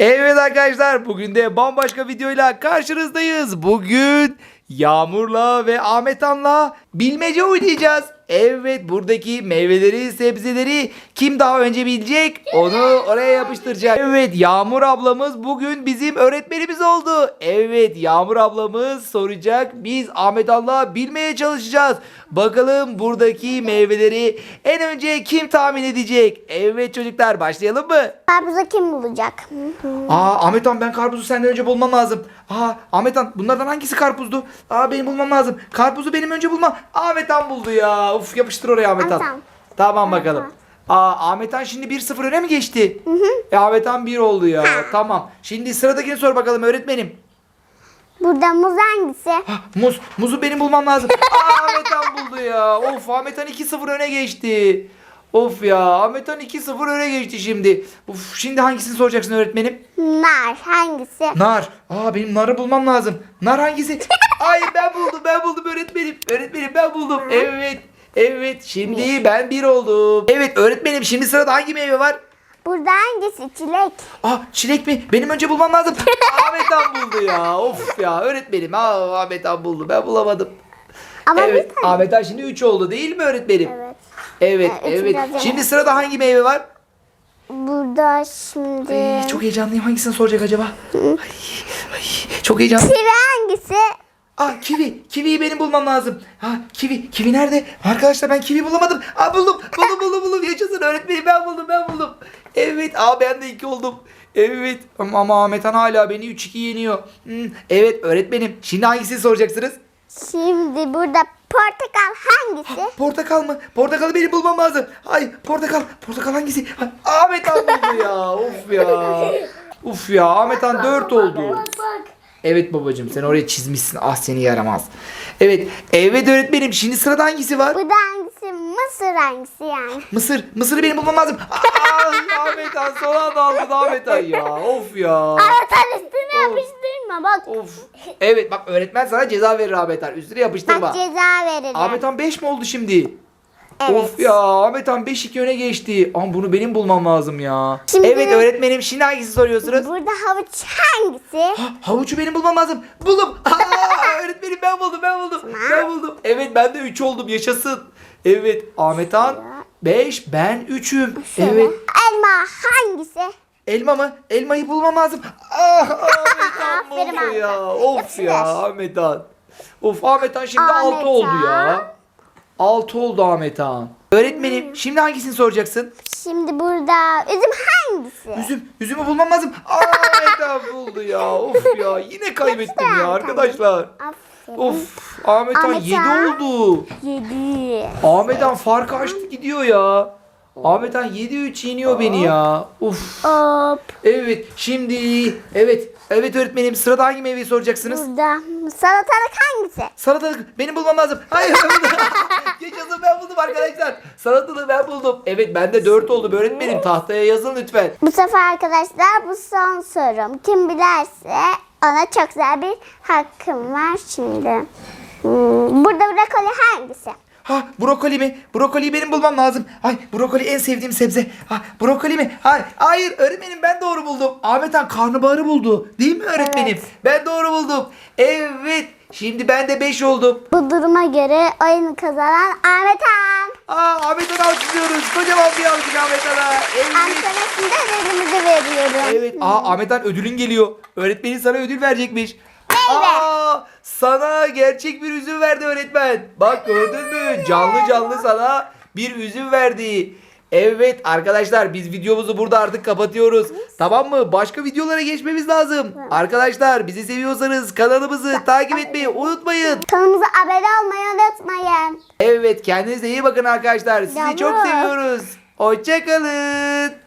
Evet arkadaşlar bugün de bambaşka videoyla karşınızdayız. Bugün Yağmur'la ve Ahmet Han'la bilmece oynayacağız. Evet buradaki meyveleri, sebzeleri kim daha önce bilecek onu oraya yapıştıracak. Evet Yağmur ablamız bugün bizim öğretmenimiz oldu. Evet Yağmur ablamız soracak. Biz Ahmet Han'la bilmeye çalışacağız. Bakalım buradaki meyveleri en önce kim tahmin edecek? Evet çocuklar başlayalım mı? Karpuzu kim bulacak? Aa Ahmet Han ben karpuzu senden önce bulmam lazım. Aa Ahmet Han bunlardan hangisi karpuzdu? Aa benim bulmam lazım. Karpuzu benim önce bulmam. Ahmet Han buldu ya. Uf yapıştır oraya Ahmet Han. Han. Tamam bakalım. Aa Ahmet Han şimdi 1-0 öne mi geçti? Hı hı. E, Ahmet Han 1 oldu ya. tamam. Şimdi sıradakini sor bakalım öğretmenim. Burada muz hangisi? Ah, muz. Muzu benim bulmam lazım. Aa Ahmet Han buldu ya. Of Ahmet Han 2-0 öne geçti. Of ya Ahmet Han 2-0 öne geçti şimdi. Uf şimdi hangisini soracaksın öğretmenim? Nar hangisi? Nar. Aa benim narı bulmam lazım. Nar hangisi? Ay ben buldum ben buldum öğretmenim. Öğretmenim ben buldum. Evet. Evet şimdi ben bir oldum. Evet öğretmenim şimdi sırada hangi meyve var? Burada hangisi? Çilek. Aa çilek mi? Benim önce bulmam lazım. Ahmet Han buldu ya. Of ya öğretmenim. Aa Ahmet Han buldu. Ben bulamadım. Ama evet tane. Ahmet Han şimdi 3 oldu değil mi öğretmenim? Evet. Evet Ee, evet. yavaş. Şimdi sırada hangi meyve var? Burada şimdi... Ay, çok heyecanlıyım. Hangisini soracak acaba? Ay, ay, çok heyecanlıyım. Kivi hangisi? Aa kivi. Kiviyi benim bulmam lazım. Ha kivi. Kivi nerede? Arkadaşlar ben kivi bulamadım. Aa buldum. Buldum buldum buldum. Yaşasın öğretmenim ben buldum ben buldum. Evet aa ben de iki oldum. Evet ama, ama Ahmet Han hala beni 3-2 yeniyor. Hmm, evet öğretmenim. Şimdi hangisini soracaksınız? Şimdi burada portakal hangisi? Portakal mı? Portakalı benim bulmam lazım. Ay portakal. Portakal hangisi? Ay, Ahmet Han buldu ya. Of ya. Uf ya Ahmet Han 4 oldu. Evet babacığım sen oraya çizmişsin. Ah seni yaramaz. Evet. Evet öğretmenim. Şimdi sırada hangisi var? Burada hangisi? Mısır hangisi yani? Mısır. Mısır'ı benim bulmam lazım. Ah Ahmet Han son anda Ahmet Han ya. Of ya. Aratan üstüne yapıştırma bak. Of. Evet bak öğretmen sana ceza verir Ahmet Han. Üstüne yapıştırma. Bak ceza veririm. Ahmet Han 5 mi oldu şimdi? Evet. Of ya Ahmet Han 5-2 öne geçti. Ama bunu benim bulmam lazım ya. Şimdi- Evet öğretmenim şimdi hangisi soruyorsunuz? Burada havuç hangisi? Ha, havucu benim bulmam lazım. Buldum. Aa, öğretmenim ben buldum ben buldum. Ben buldum. Evet ben de 3 oldum yaşasın. Evet Ahmet Han 5 ben 3'üm. Şöyle. Evet. Elma hangisi? Elma mı? Elmayı bulmam lazım. Ah Ahmet Aferin Ahmet ya. Han. Of Yapıştır. ya Ahmet Han. Of Ahmet Han şimdi Ahmet 6 oldu ya. Han. 6 oldu Ahmet Han. Öğretmenim şimdi hangisini soracaksın? Şimdi burada üzüm hangisi? Üzüm. Üzümü bulmam lazım. Ahmet Han buldu ya. Of ya. Yine kaybettim ya arkadaşlar. Aferin. Of. Ahmet Han Ahmet 7 Han. oldu. Yedi. Ahmet Han fark açtı gidiyor ya. Ahmet Han 7-3 yeniyor beni ya. Uf. Hop. Evet şimdi evet evet öğretmenim sırada hangi meyveyi soracaksınız? Burada salatalık hangisi? Salatalık benim bulmam lazım. Hayır ben buldum. Yaşasın ben buldum arkadaşlar. Salatalığı ben buldum. Evet bende 4 oldu öğretmenim. Tahtaya yazın lütfen. Bu sefer arkadaşlar bu son sorum. Kim bilerse ona çok güzel bir hakkım var şimdi. Hmm, Burada brokoli hangisi? Ha brokoli mi? Brokoliyi benim bulmam lazım. Ay brokoli en sevdiğim sebze. Ha brokoli mi? Hayır, hayır öğretmenim ben doğru buldum. Ahmet Han karnabaharı buldu. Değil mi öğretmenim? Evet. Ben doğru buldum. Evet. Şimdi ben de 5 oldum. Bu duruma göre oyunu kazanan Ahmet Han. Aa Ahmet Han'ı alkışlıyoruz. Kocaman bir alkış Ahmet Han'a. Evet. Antrenasında ödülümüzü veriyorum. Evet. Aa Ahmet Han ödülün geliyor. Öğretmenin sana ödül verecekmiş. Aa, sana gerçek bir üzüm verdi öğretmen. Bak gördün mü? Canlı canlı sana bir üzüm verdi. Evet arkadaşlar biz videomuzu burada artık kapatıyoruz. Tamam mı? Başka videolara geçmemiz lazım. Arkadaşlar bizi seviyorsanız kanalımızı takip etmeyi unutmayın. Kanalımıza abone olmayı unutmayın. Evet kendinize iyi bakın arkadaşlar. Sizi çok seviyoruz. Hoşçakalın.